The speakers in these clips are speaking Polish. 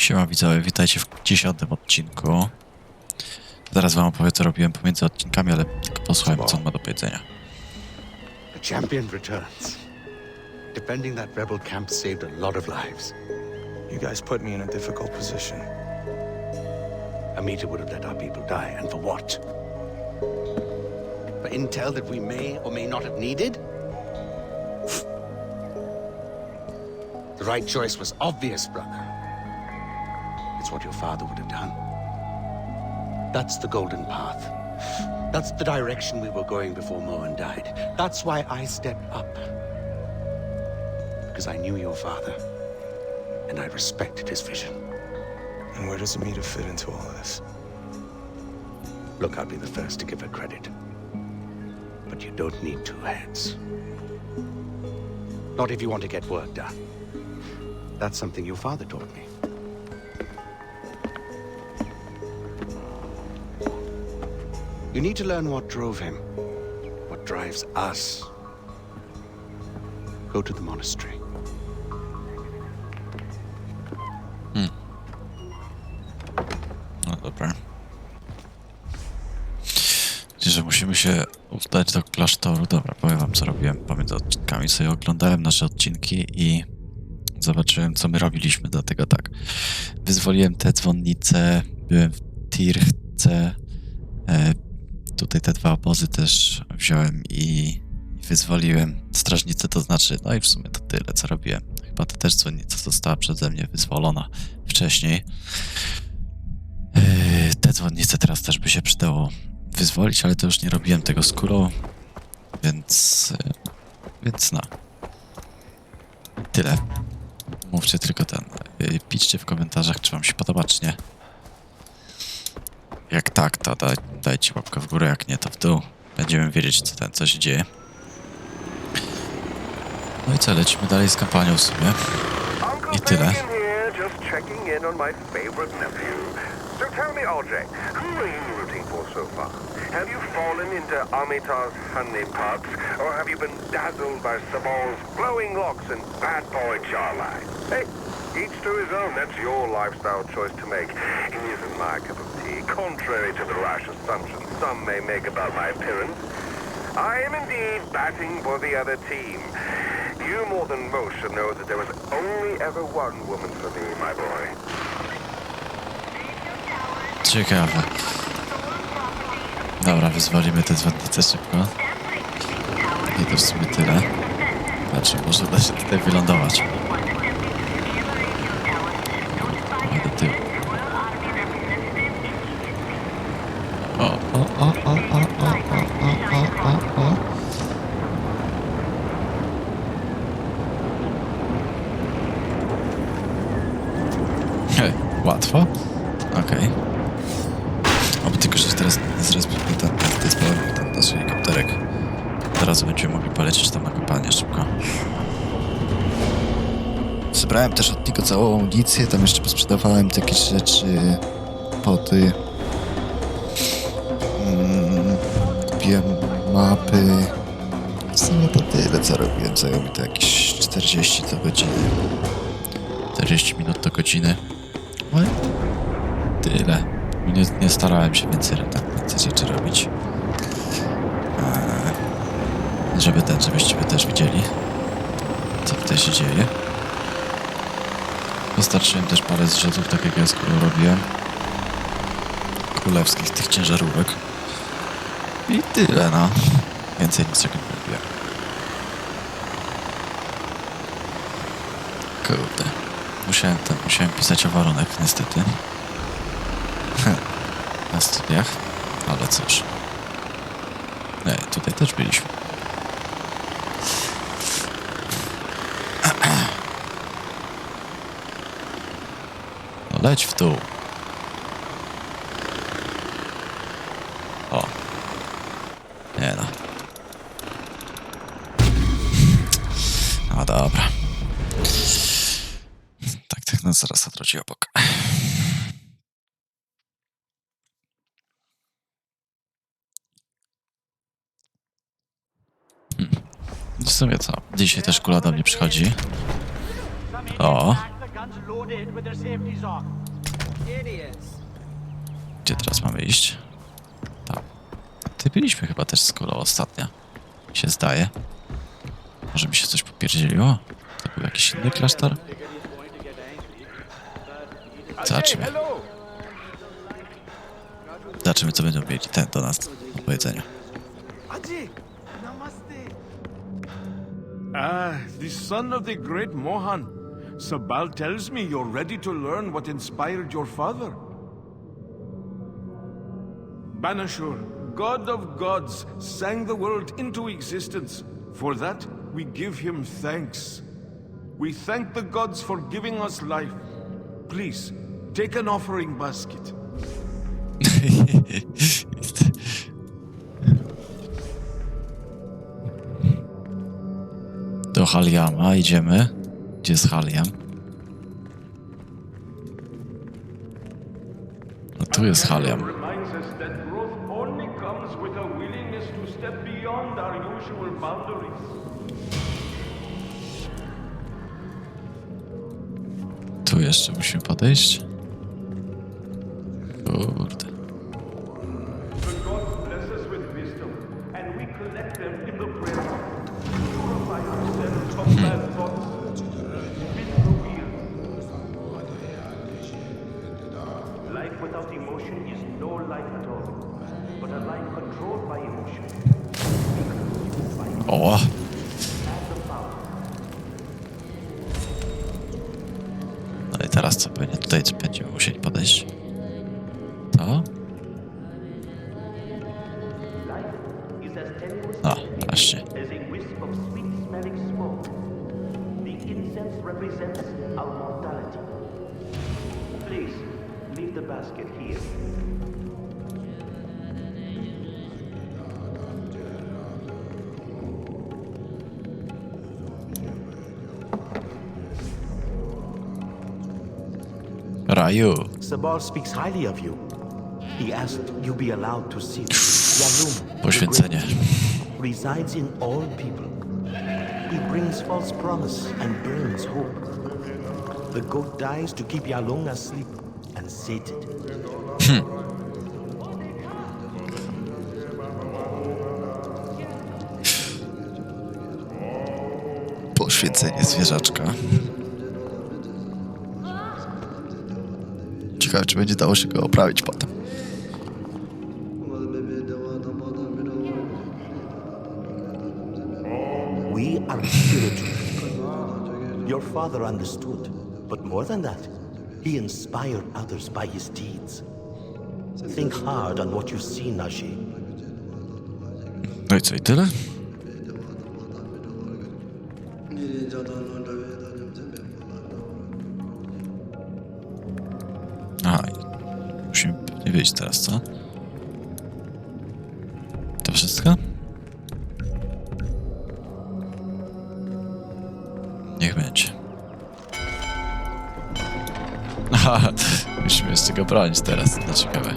Siema widzowie, witajcie w dziesiątym odcinku. Zaraz wam opowiem co robiłem pomiędzy odcinkami, ale tylko posłuchajmy co on ma do powiedzenia. The champion returns. Defending that rebel camp saved a lot of lives. You guys put me in a difficult position. Amita would have let our people die, and for what? For intel that we may or may not have needed? The right choice was obvious, brother. What your father would have done. That's the golden path. That's the direction we were going before Mohan died. That's why I stepped up. Because I knew your father, and I respected his vision. And where does Amita fit into all this? Look, I'll be the first to give her credit. But you don't need two heads. Not if you want to get work done. That's something your father taught me. You need to learn what drove him, what drives us. Go to the monastery. No dobra. Czyli, że musimy się udać do klasztoru. Dobra, powiem wam co robiłem pomiędzy odcinkami. Sobie oglądałem nasze odcinki i zobaczyłem co my robiliśmy. Dlatego tak, wyzwoliłem te dzwonnice, byłem w Tirchce, e, tutaj te dwa obozy też wziąłem i wyzwoliłem strażnicę, to znaczy, no i w sumie to tyle, co robiłem. Chyba ta też dzwonnica została przeze mnie wyzwolona wcześniej. Yy, Te dzwonnice teraz też by się przydało wyzwolić, ale to już nie robiłem tego skórą, więc... yy, Więc no. Tyle. Mówcie tylko ten. yy, Piszcie w komentarzach, czy wam się podoba, czy nie. Jak tak, to daj, dajcie łapkę w górę, jak nie, to w dół. Będziemy wiedzieć, co ten, co się dzieje. No i co, lecimy dalej z kampanią w sumie. I tyle. Have you fallen into Amita's honeypots, or have you been dazzled by Sabal's glowing locks and bad boy Charlie? Hey, each to his own. That's your lifestyle choice to make. He isn't my cup of contrary to the rash assumptions some may make about my appearance. I am indeed batting for the other team. You more than most should know that there was only ever one woman for me, my boy. Ciekawe. Dobra, wyzwolimy te dzwonnice szybko. I to w sumie tyle. Znaczy, może da się tutaj wylądować. Amunicję, tam jeszcze posprzedawałem jakieś rzeczy, poty. Mm, kupiłem mapy. W sumie to tyle, co robiłem. Zajęło mi to jakieś 40 do godziny. 40 minut do godziny. Ale tyle. Nie, nie starałem się więcej, tak, więcej rzeczy robić. Eee, żeby ten, żebyście też widzieli, co tutaj się dzieje. Dostarczyłem też parę zrzutów, tak jak ja królą robiłem. Królewskich tych ciężarówek. I tyle, no. Więcej niczego nie robiłem. Kurde. Musiałem, ten, musiałem pisać o warunek, niestety. Na studiach, ale cóż. Nie, tutaj też byliśmy. No leć w dół. O. Nie no. No dobra. Tak, tak nas zaraz odrodzi obok. W sumie co? Dzisiaj też kula do mnie przychodzi. O. Gdzie teraz mamy iść? Tam. Ty byliśmy chyba też z kolą ostatnio. Mi się zdaje. Może mi się coś popierdzieliło? To był jakiś inny klasztor? Zobaczymy. Zobaczymy, co będą mieli ten do nas do powiedzenia. Ah, the son of the great Mohan. Sabal tells me you're ready to learn what inspired your father. Banashur, god of gods, sang the world into existence. For that, we give him thanks. We thank the gods for giving us life. Please, take an offering basket. Do Haliama idziemy. Gdzie jest Haliam? No tu jest boundaries. Tu jeszcze musimy podejść. Raju. Sabal speaks highly of you. He asked you be allowed to sit. Yalum, Poświęcenie. resides in all people. He brings false promise and burns hope. The goat dies to keep Yalung asleep and sated. Hmm. Poświęcenie zwierzaczka. Ciekawe, czy będzie dało się go oprawić potem. We are spiritual. Your father understood, but more than that, he inspired others by his deeds. Think hard on what you see, Naji. No i co, i tyle? Musimy pewnie wyjść teraz, co? To wszystko? Niech będzie. Aha, musimy jeszcze go bronić teraz, to ciekawe.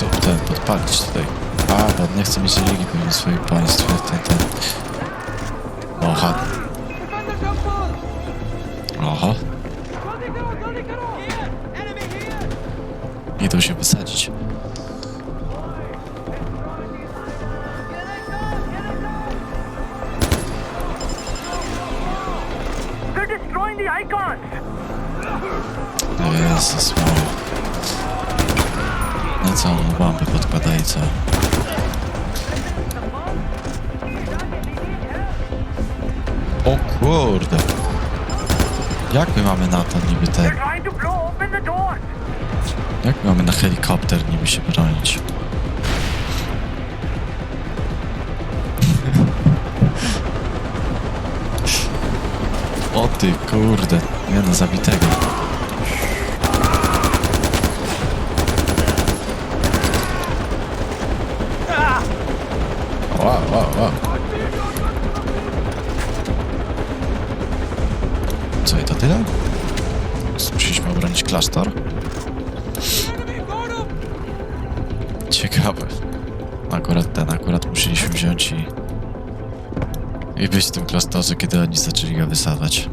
Chcą ten podpalić tutaj. A, bo nie chce mieć religii pewnie w swoim państwie. Ten, ten. Oha. Oho. Idą się wysadzić. O kurde. Jak my mamy na to niby ten... Jak mamy na helikopter niby się bronić? O ty kurde, nie no zabitego. wow, wow, wow. Co, i to tyle? Musieliśmy obronić klasztor? Ciekawe. Akurat ten, akurat musieliśmy wziąć i... I być w tym klasztorze, kiedy oni zaczęli go wysadzać.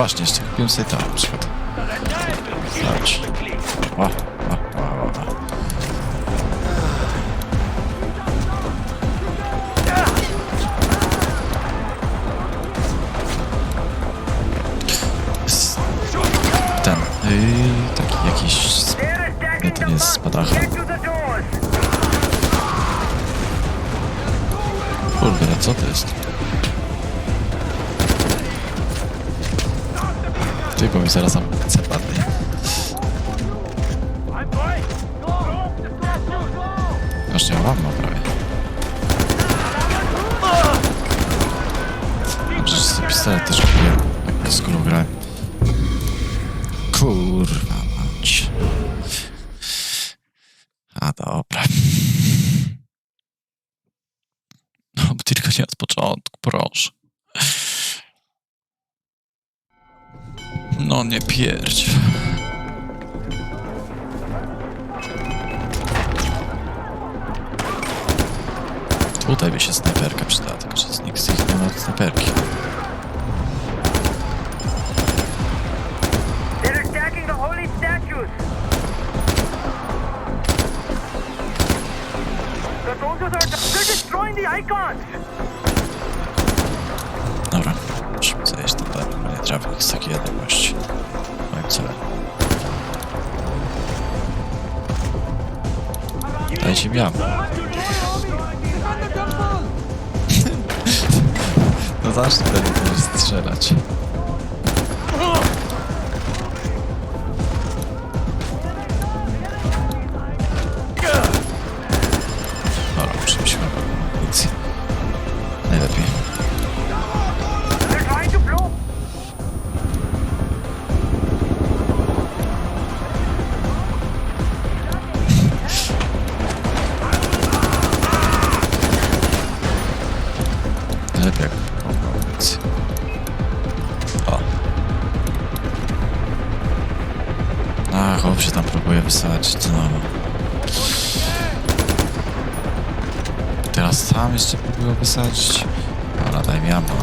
właśnie, jeszcze kupiłem sobie to na przykład. 行了，老 go wysadzić. Daj mi ammo.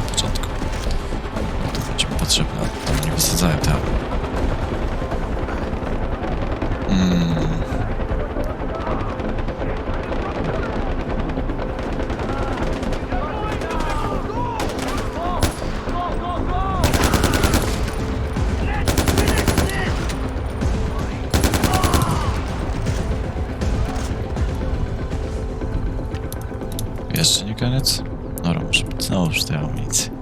koniec? Dobra, muszę być znowu przy tej.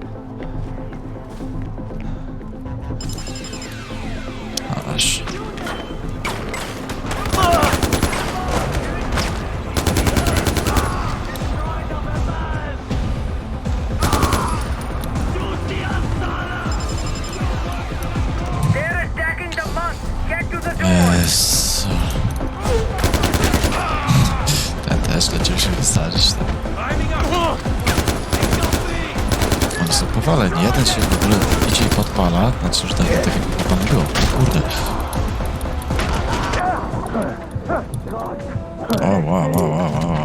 Oh, wow, wow, wow, wow.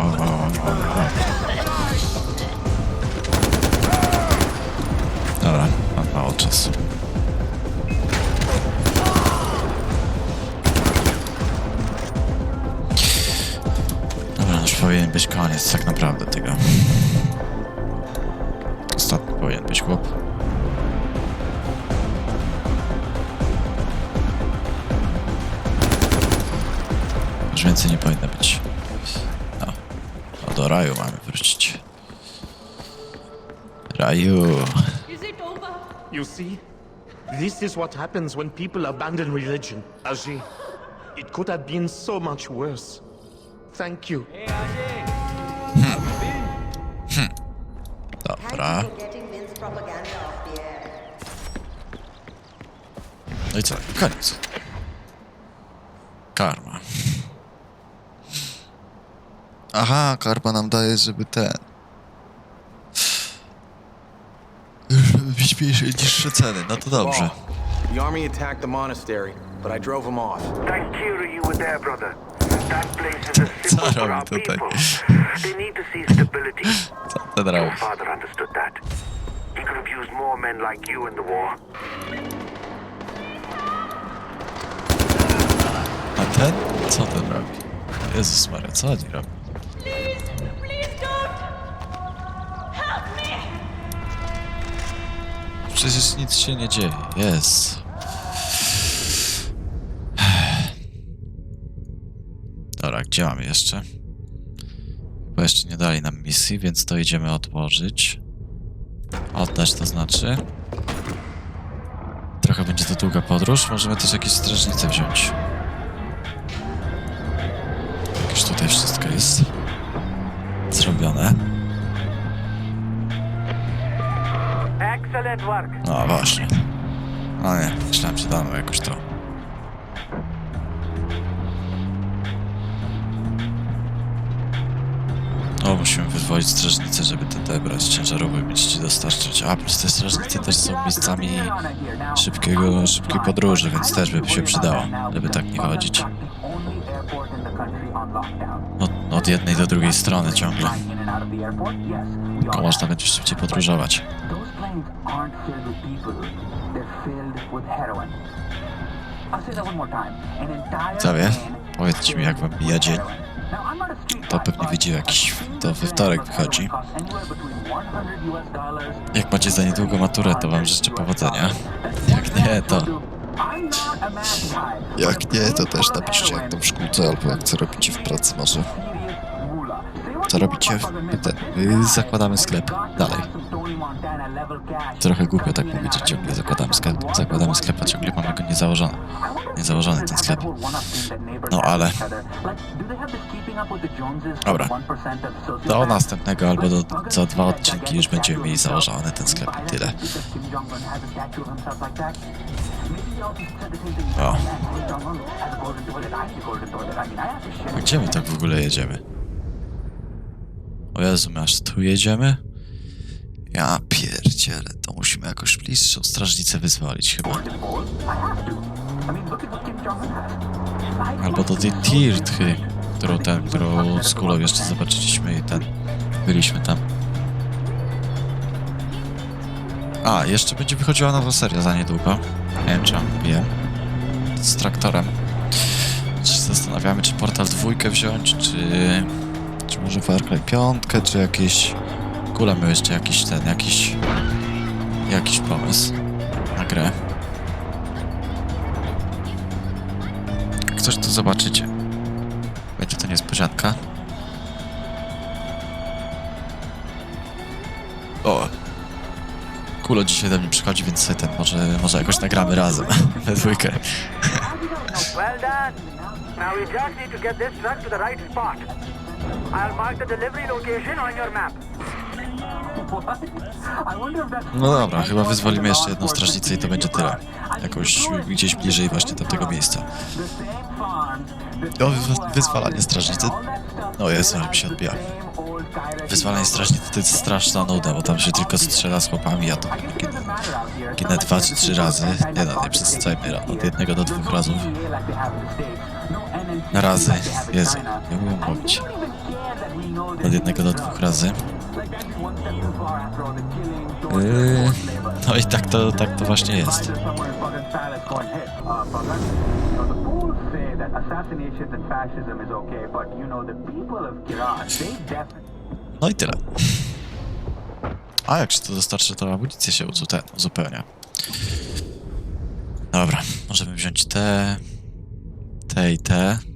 You see? This is what happens when people abandon religion, Ajay. It could have been so much worse. Thank you. Hey, Ajay. Dobra. No i co? Koniec. Karma. Aha, karma nam daje, żeby ten... niższe ceny. No to dobrze. The army attacked the monastery, but I drove them off. Thank you you were there, brother. That place is a symbol Co for our tutaj? people. They need to see stability. Co ten robi? Your father understood that. He could have used more men like you in the war. A ten? Co ten robi? Jezus Maria, co oni robią? Przecież nic się nie dzieje. Jest. Dobra, gdzie mamy jeszcze? Bo jeszcze nie dali nam misji, więc to idziemy odłożyć. Oddać to znaczy. Trochę będzie to długa podróż. Możemy też jakieś strażnice wziąć. Już tutaj wszystko jest zrobione. No właśnie. No nie, myślałem, że damy jakoś to. O, musimy wyzwolić strażnicę, żeby te odebrać ciężarówki i mieć ci dostarczyć. A, plus te strażnice też są miejscami szybkiego, szybkiej podróży, więc też by się przydało, żeby tak nie chodzić. Od, od jednej do drugiej strony ciągle. Tylko można będzie szybciej podróżować. Planes aren't filled with people. They're filled with heroin. I'll say that one more time. An entire plane powiedzcie mi jak wam mija dzień. To pewnie widzi jakiś, to we wtorek wychodzi. Jak macie za niedługo maturę, to wam życzę powodzenia. Jak nie, to... Jak nie, to też napiszcie jak to w szkółce, albo jak co robicie w pracy może. Co robicie? Ten, zakładamy sklep. Dalej. Trochę głupio tak powiedzieć, ciągle zakładamy sklep. Zakładamy sklep, a ciągle mamy go niezałożony. Niezałożony ten sklep. No ale... Dobra. Do następnego albo do, za dwa odcinki już będziemy mieli założony ten sklep i tyle. O. Gdzie my tak w ogóle jedziemy? O Jezu, my aż tu jedziemy? Ja pierdzielę, to musimy jakoś bliższą strażnicę wyzwolić chyba. Albo do tej Tirthy, którą ten, którą z kulą jeszcze zobaczyliśmy i ten, byliśmy tam. A, jeszcze będzie wychodziła nowa seria za niedługo. Nie wiem. Z traktorem. Się zastanawiamy, czy Portal dwójkę wziąć, czy... Czy może Far Cry 5, czy jakieś... Kule miał jeszcze jakiś ten, jakiś... Jakiś pomysł na grę. Jak coś to zobaczycie. Będzie to niespodzianka. O! Kulo dzisiaj do mnie przychodzi, więc sobie ten może, może jakoś nagramy razem. We dwójkę. Well done. Now we just need to get this truck to the right spot. I'll mark the delivery location on your map. No dobra, chyba wyzwolimy jeszcze jedną strażnicę i to będzie tyle. Jakoś gdzieś bliżej właśnie do tego miejsca. O, wy- wyzwalanie strażnicy. O Jezu, ale mi się odbija. Wyzwalanie strażnicy to jest straszna nuda, bo tam się tylko strzela z chłopami, ja to ginę, ginę dwa czy trzy razy. Nie no, nie przesadzajmy, od jednego do dwóch razów. Na razy. Jezu, nie umiem mówić. Od jednego do dwóch razy. Yy, no i tak to, tak to właśnie jest. No i tyle. A jak się to dostarczy, to amunicję się uzupełnia. Dobra, możemy wziąć te, te i te.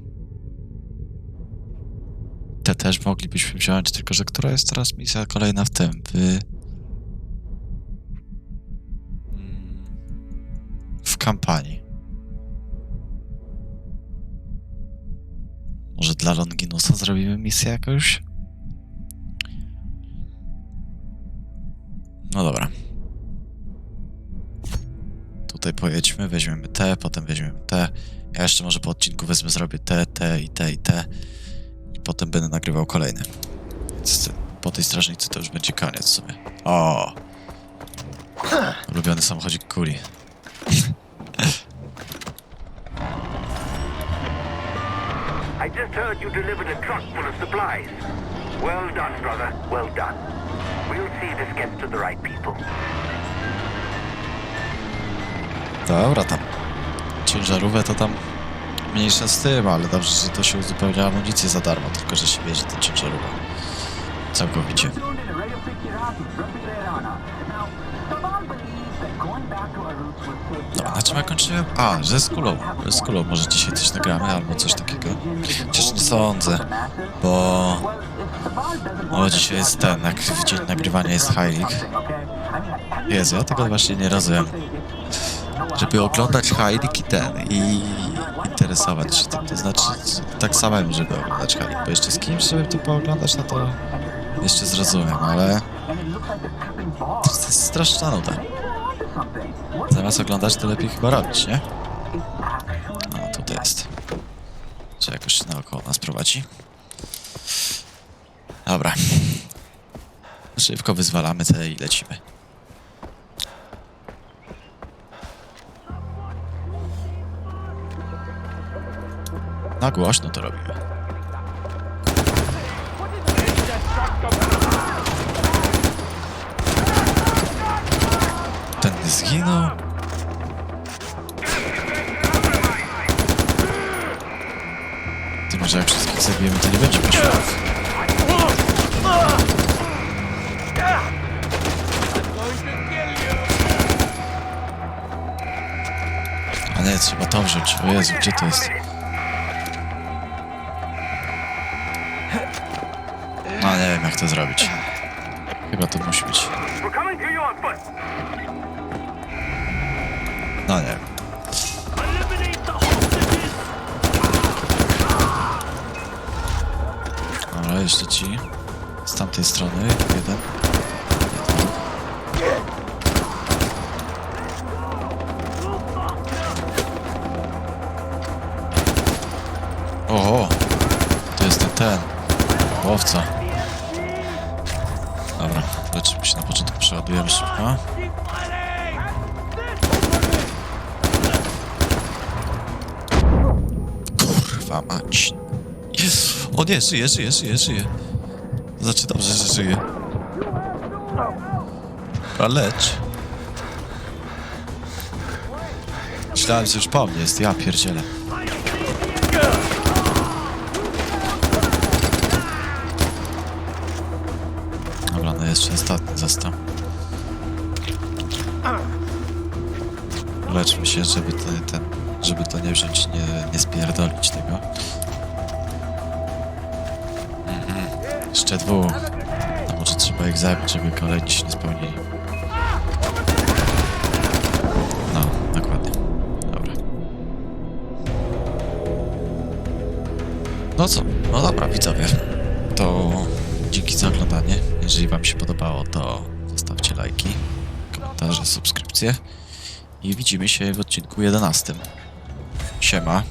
Te też moglibyśmy wziąć, tylko że która jest teraz misja kolejna w tym, w... W kampanii. Może dla Longinusa zrobimy misję jakąś? No dobra. tutaj pojedźmy, weźmiemy te, potem weźmiemy te. Ja jeszcze może po odcinku wezmę, zrobię te, te i te i te. Potem będę nagrywał kolejne. Więc Po tej strażnicy to już będzie koniec w sumie. O! Ulubiony samochodzik kuli. I just heard you delivered a truck full of supplies. Well done, brother. Well done. We'll see this gets to the right people. Dobra, tam. Ciężarówkę to tam mniejsza z tym, ale dobrze, że to się uzupełnia amunicję za darmo, tylko że się bierze ten ciężarówkę. Całkowicie. Dobra, na czym ja kończyłem? A, że z kulą. Z kulą może dzisiaj coś nagramy albo coś takiego. Chociaż nie sądzę, bo... No dzisiaj jest ten, jak w dzień nagrywania jest High League. Jezu, ja tego właśnie nie rozumiem. Żeby oglądać High League i ten, i interesować się tym. To znaczy, tak samemu, żeby oglądać League, bo jeszcze z kimś, żeby to pooglądać, no to jeszcze zrozumiem, ale... To jest straszna nuda. Zamiast oglądać, to lepiej chyba robić, nie? No, tutaj jest. Czy jakoś się naokoło nas prowadzi? Dobra. Szybko wyzwalamy te i lecimy. Na głośno to robimy. Ten zginął. Ty może jak wszystkich zabijemy, to nie będzie pośladów. A nie, trzeba to wziąć. O Jezu, gdzie to jest? To zrobić. Chyba to musi być. No nie. Dobra, jeszcze ci. Z tamtej strony jeden. Szybko. Kurwa mać. Jezu. O nie, żyje, żyje, żyje, żyje. Znaczy dobrze, że żyje. A lecz. Myślałem, że już po mnie jest, ja pierdzielę. Dobra, no jeszcze ostatni został. Leczmy się, żeby ten, ten żeby to nie wziąć, nie, nie spierdolić tego. Mhm. Jeszcze dwóch. A może trzeba ich zabić, żeby kolejni się nie spełnili. No, dokładnie. Dobra. No co? No dobra, widzowie. To dzięki za oglądanie. Jeżeli wam się podobało, to zostawcie lajki, komentarze, subskrypcje. I widzimy się w odcinku 11. Siema.